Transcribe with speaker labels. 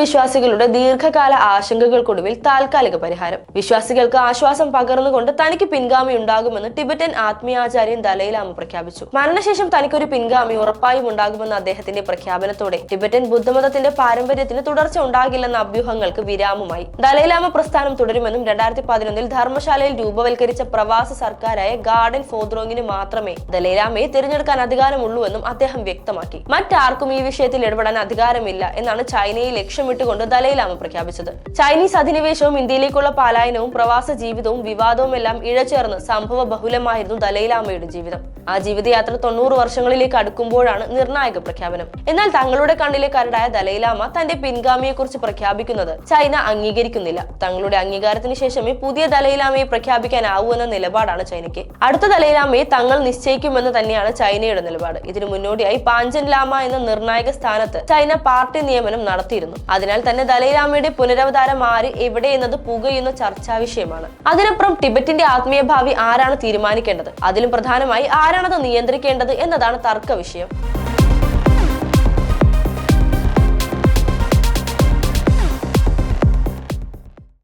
Speaker 1: വിശ്വാസികളുടെ ദീർഘകാല ആശങ്കകൾക്കൊടുവിൽ താൽക്കാലിക പരിഹാരം. വിശ്വാസികൾക്ക് ആശ്വാസം പകർന്നുകൊണ്ട് തനിക്ക് പിൻഗാമി ഉണ്ടാകുമെന്ന് ടിബറ്റൻ ആത്മീയാചാര്യൻ ദലൈലാമ പ്രഖ്യാപിച്ചു. മരണശേഷം തനിക്കൊരു പിൻഗാമി ഉറപ്പായും ഉണ്ടാകുമെന്ന അദ്ദേഹത്തിന്റെ പ്രഖ്യാപനത്തോടെ ടിബറ്റൻ ബുദ്ധമതത്തിന്റെ പാരമ്പര്യത്തിന് തുടർച്ച ഉണ്ടാകില്ലെന്ന അഭ്യൂഹങ്ങൾക്ക് വിരാമമായി. ദലൈലാമ പ്രസ്ഥാനം തുടരുമെന്നും രണ്ടായിരത്തി പതിനൊന്നിൽ ധർമ്മശാലയിൽ രൂപവൽക്കരിച്ച പ്രവാസ സർക്കാരായ ഗാർഡൻ ഫോദ്രോങ്ങിന് മാത്രമേ ദലൈലാമയെ തിരഞ്ഞെടുക്കാൻ അധികാരമുള്ളൂ എന്നും അദ്ദേഹം വ്യക്തമാക്കി. മറ്റാർക്കും ഈ വിഷയത്തിൽ ഇടപെടാൻ അധികാരമില്ല എന്നാണ് ചൈനയെ ലക്ഷ്യമിട്ടുകൊണ്ട് ദലൈലാമ പ്രഖ്യാപിച്ചത്. ചൈനീസ് അധിനിവേശവും ഇന്ത്യയിലേക്കുള്ള പലായനവും പ്രവാസ ജീവിതവും വിവാദവും എല്ലാം ഇഴചേർന്ന് സംഭവ ബഹുലമായിരുന്നു ദലൈലാമയുടെ ജീവിതം. ആ ജീവിതയാത്ര തൊണ്ണൂറ് വർഷങ്ങളിലേക്ക് അടുക്കുമ്പോഴാണ് നിർണായക പ്രഖ്യാപനം. എന്നാൽ തങ്ങളുടെ കണ്ണിലെ കരടായ ദലൈലാമ തന്റെ പിൻഗാമിയെക്കുറിച്ച് പ്രഖ്യാപിക്കുന്നത് ചൈന അംഗീകരിക്കുന്നില്ല. തങ്ങളുടെ അംഗീകാരത്തിന് ശേഷമേ പുതിയ ദലൈലാമയെ പ്രഖ്യാപിക്കാനാവൂ എന്ന നിലപാടാണ് ചൈനയ്ക്ക്. അടുത്ത ദലൈലാമയെ തങ്ങൾ നിശ്ചയിക്കുമെന്ന് തന്നെയാണ് ചൈനയുടെ നിലപാട്. ഇതിനു മുന്നോടിയായി പാഞ്ചൻ ലാമ എന്ന നിർണായക സ്ഥാനത്ത് ചൈന പാർട്ടി നിയമനം നടത്തിയിരുന്നു അതിനാൽ തന്നെ ദലൈലാമയുടെ പുനരവതാരം ആര് എവിടെ എന്നത് പുകയുന്ന ചർച്ചാ വിഷയമാണ്. അതിനപ്പുറം ടിബറ്റിന്റെ ആത്മീയ ഭാവി ആരാണ് തീരുമാനിക്കേണ്ടത്? അതിലും പ്രധാനമായി ആരാണത് നിയന്ത്രിക്കേണ്ടത് എന്നതാണ് തർക്ക വിഷയം.